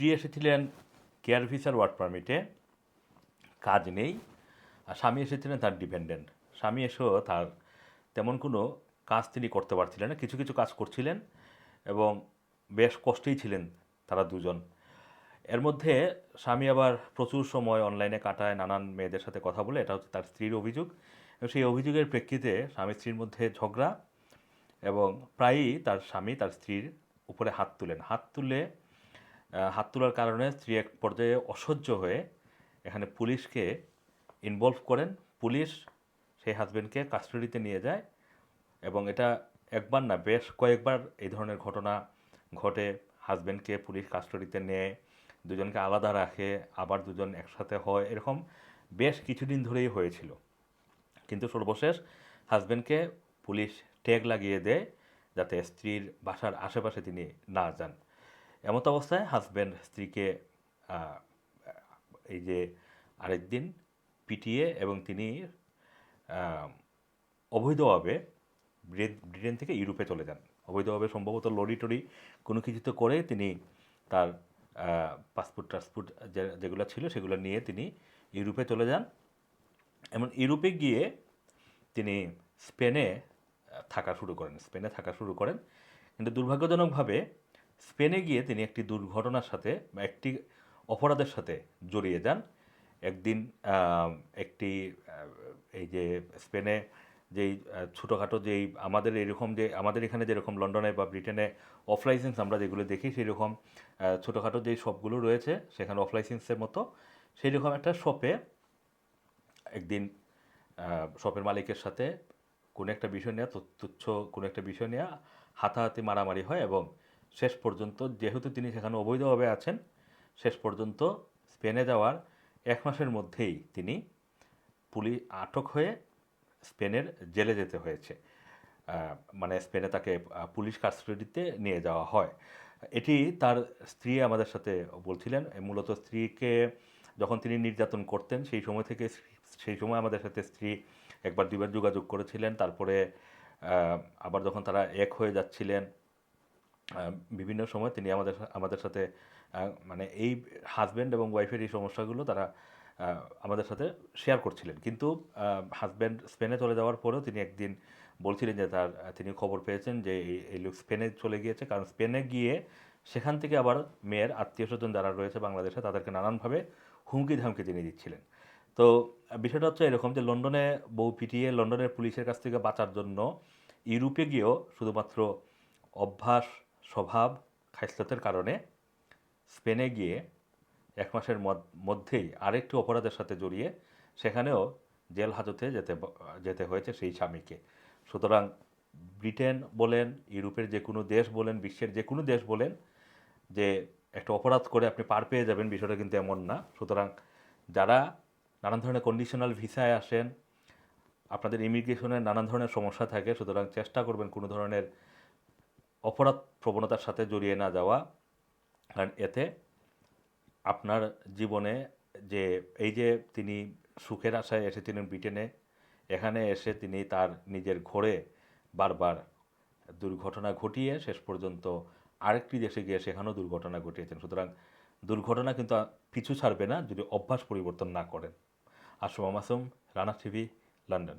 স্ত্রী এসেছিলেন কেয়ার ভিসার ওয়ার্ক পারমিটে, কাজ নেই। আর স্বামী এসেছিলেন তার ডিপেন্ডেন্ট। স্বামী এসেও তার তেমন কোনো কাজ তিনি করতে পারছিলেন না, কিছু কিছু কাজ করছিলেন এবং বেশ কষ্টেই ছিলেন তারা দুজন। এর মধ্যে স্বামী আবার প্রচুর সময় অনলাইনে কাটায়, নানান মেয়েদের সাথে কথা বলে, এটা হচ্ছে তার স্ত্রীর অভিযোগ। এবং সেই অভিযোগের প্রেক্ষিতে স্বামী স্ত্রীর মধ্যে ঝগড়া এবং প্রায়ই তার স্বামী তার স্ত্রীর উপরে হাত তুলেন। হাত তুলে হাত তোলার কারণে স্ত্রী এক পর্যায়ে অসহ্য হয়ে এখানে পুলিশকে ইনভলভ করেন। পুলিশ সেই হাজব্যান্ডকে কাস্টাডিতে নিয়ে যায় এবং এটা একবার না, বেশ কয়েকবার এই ধরনের ঘটনা ঘটে। হাজব্যান্ডকে পুলিশ কাস্টাডিতে নেয়, দুজনকে আলাদা রাখে, আবার দুজন একসাথে হয়, এরকম বেশ কিছুদিন ধরেই হয়েছিল। কিন্তু সর্বশেষ হাজব্যান্ডকে পুলিশ ট্যাগ লাগিয়ে দেয় যাতে স্ত্রীর বাসার আশেপাশে তিনি না যান। এমত অবস্থায় হাজবেন্ড স্ত্রীকে এই যে আরেক দিন পিটিয়ে এবং তিনি অবৈধভাবে ব্রিটেন থেকে ইউরোপে চলে যান। অবৈধভাবে সম্ভবত লরি টরি কোনো কিছুতে করে তিনি তার পাসপোর্ট টাসপোর্ট যে- যেগুলো ছিল সেগুলো নিয়ে তিনি ইউরোপে চলে যান। এমন ইউরোপে গিয়ে তিনি স্পেনে থাকা শুরু করেন, স্পেনে থাকা শুরু করেন। কিন্তু দুর্ভাগ্যজনকভাবে স্পেনে গিয়ে তিনি একটি দুর্ঘটনার সাথে একটি অপরাধের সাথে জড়িয়ে যান। একদিন একটি এই যে স্পেনে যেই ছোটোখাটো যেই আমাদের এরকম যে, আমাদের এখানে যেরকম লন্ডনে বা ব্রিটেনে অফ লাইসেন্স আমরা যেগুলো দেখি সেই রকম ছোটোখাটো যেই শপগুলো রয়েছে সেখানে অফ লাইসেন্সের মতো সেই রকম একটা শপে একদিন শপের মালিকের সাথে কোনো একটা বিষয় নেওয়া তুচ্ছ কোনো একটা বিষয় নেওয়া হাতাহাতি মারামারি হয় এবং শেষ পর্যন্ত, যেহেতু তিনি সেখানে অবৈধভাবে আছেন, শেষ পর্যন্ত স্পেনে যাওয়ার এক মাসের মধ্যেই তিনি পুলিশ আটক হয়ে স্পেনের জেলে যেতে হয়েছে। মানে স্পেনে তাকে পুলিশ কাস্টাডিতে নিয়ে যাওয়া হয়। এটি তার স্ত্রী আমাদের সাথে বলছিলেন মূলত স্ত্রীকে যখন তিনি নির্যাতন করতেন, সেই সময় থেকে সেই সময় আমাদের সাথে স্ত্রী একবার দুইবার যোগাযোগ করেছিলেন। তারপরে আবার যখন তারা এক হয়ে যাচ্ছিলেন বিভিন্ন সময় তিনি আমাদের আমাদের সাথে মানে এই হাজব্যান্ড এবং ওয়াইফের এই সমস্যাগুলো তারা আমাদের সাথে শেয়ার করছিলেন। কিন্তু হাজব্যান্ড স্পেনে চলে যাওয়ার পরেও তিনি একদিন বলছিলেন যে তার, তিনি খবর পেয়েছেন যে এই- লোক স্পেনে চলে গিয়েছে। কারণ স্পেনে গিয়ে সেখান থেকে আবার মেয়ের আত্মীয় স্বজন যারা রয়েছে বাংলাদেশে, তাদেরকে নানানভাবে হুমকি ধামকি তিনি দিচ্ছিলেন। তো, বিষয়টা হচ্ছে এরকম যে লন্ডনে বউ পিটিয়ে লন্ডনের পুলিশের কাছ থেকে বাঁচার জন্য ইউরোপে গিয়েও শুধুমাত্র অভ্যাস স্বভাব খাইসলতের কারণে স্পেনে গিয়ে এক মাসের মধ্যেই আরেকটি অপরাধের সাথে জড়িয়ে সেখানেও জেল হাজতে যেতে যেতে হয়েছে সেই স্বামীকে। সুতরাং ব্রিটেন বলেন, ইউরোপের যে কোনো দেশ বলেন, বিশ্বের যে কোনো দেশ বলেন যে একটা অপরাধ করে আপনি পার পেয়ে যাবেন বিষয়টা কিন্তু এমন না। সুতরাং যারা নানান ধরনের কন্ডিশনাল ভিসায় আসেন, আপনাদের ইমিগ্রেশনের নানান ধরনের সমস্যা থাকে, সুতরাং চেষ্টা করবেন কোনো ধরনের অপরাধ প্রবণতার সাথে জড়িয়ে না যাওয়া, কারণ এতে আপনার জীবনে যে, এই যে তিনি সুখের আশায় এসেছিলেন ব্রিটেনে, এখানে এসে তিনি তার নিজের ঘরে বারবার দুর্ঘটনা ঘটিয়ে শেষ পর্যন্ত আরেকটি দেশে গিয়ে সেখানেও দুর্ঘটনা ঘটিয়েছেন। সুতরাং দুর্ঘটনা কিন্তু পিছু ছাড়বে না যদি অভ্যাস পরিবর্তন না করেন। Assam Masum Rana TV, London.